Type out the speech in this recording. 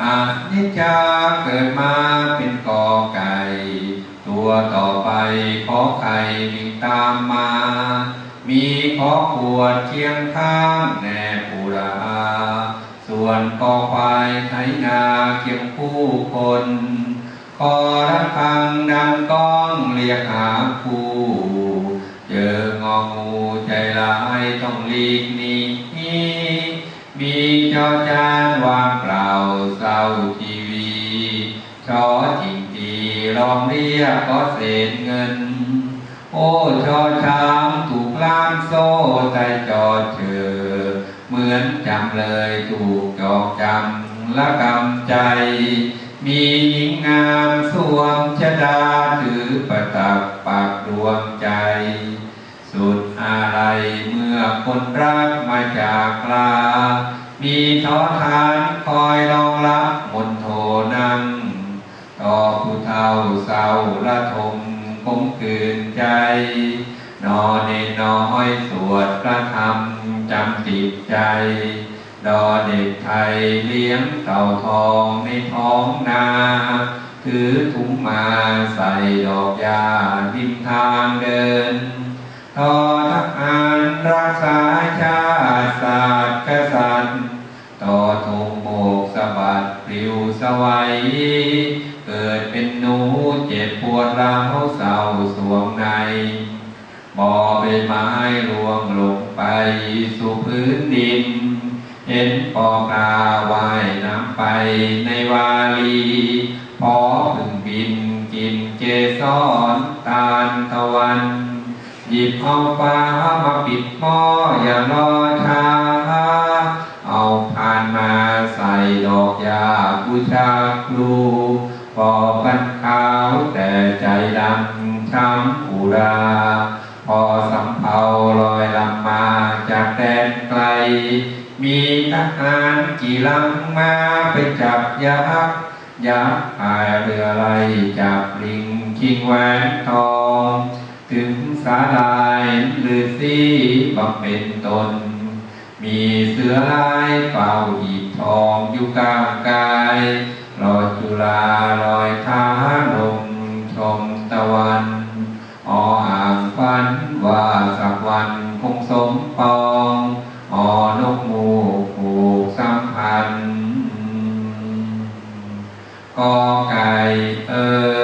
อานิจจาเกิดมาเป็นกอไก่ ตัวต่อไปขอไข่วิ่งตามมา มีขอขวดเคียงข้างแน่ปูราส่วนกอควายไถนาเคียงคู่คนขอระฆังดังก้องเรียกหาคู่เจององูใจร้ายต้องหลีกหนี มีจอจานวางเปล่าเศร้าทีวีชอจริงทีลองเรียกก็เศษเงิน โอ้ชอช้างถูกล่ามโซ่ใจจอเชอเหมือนจำเลยถูกจอกจำละกำใจ มีหญิงงามสวมชะดาถือประตับปากดวงใจ สุดอะไรเมื่อคนรักมาจากลา มีท้อทานคอยรองรับมนโทนั่งต่อผู้เฒ่าเศร้าละทมคมคืนใจ นอนเนน้อยสวดพระธรรมจำติดใจดอเด็กไทยเลี้ยงเต่าทองในท้องนาถือถุงมาใส่ดอกยาทิมทางเดิน ทอทหารรักษาชาติศาสตร์กษัตริย์ต่อธงโบกสะบั ดปลิวสวัย เกิดเป็นหนูเจ็บปวดร้าวเศร้าสวงในบ่อใบไม้รวงลงไปสู่พื้นดิน เห็นปอปลาว่ายน้ำไปในวาลีพอพึ่งบินกินเกสรตาลตะวัน หยิบเอาฟ้ามาปิดหม้ออย่ารอช้าเอา ดอกยาบูชาครูพอบันขาวแต่ใจดำช้ำอุรา พอสำเภาลอยลำมาจากแดนไกล มีทหารกี่ลำมาไปจับยักษ์ยักษ์พายเรือไล่จับลิงคิงแหวนทอง ถึงสาลายหรือซีบำเป็นตน มีเสือลายเฝ้าหีบทองอยู่กลางกายลอยจุฬาลอยท้าลงชมตะวันออ่างฝันว่าสักวันคงสมปองออนกมูผูกสัมพันธ์กอไก่เอ่ย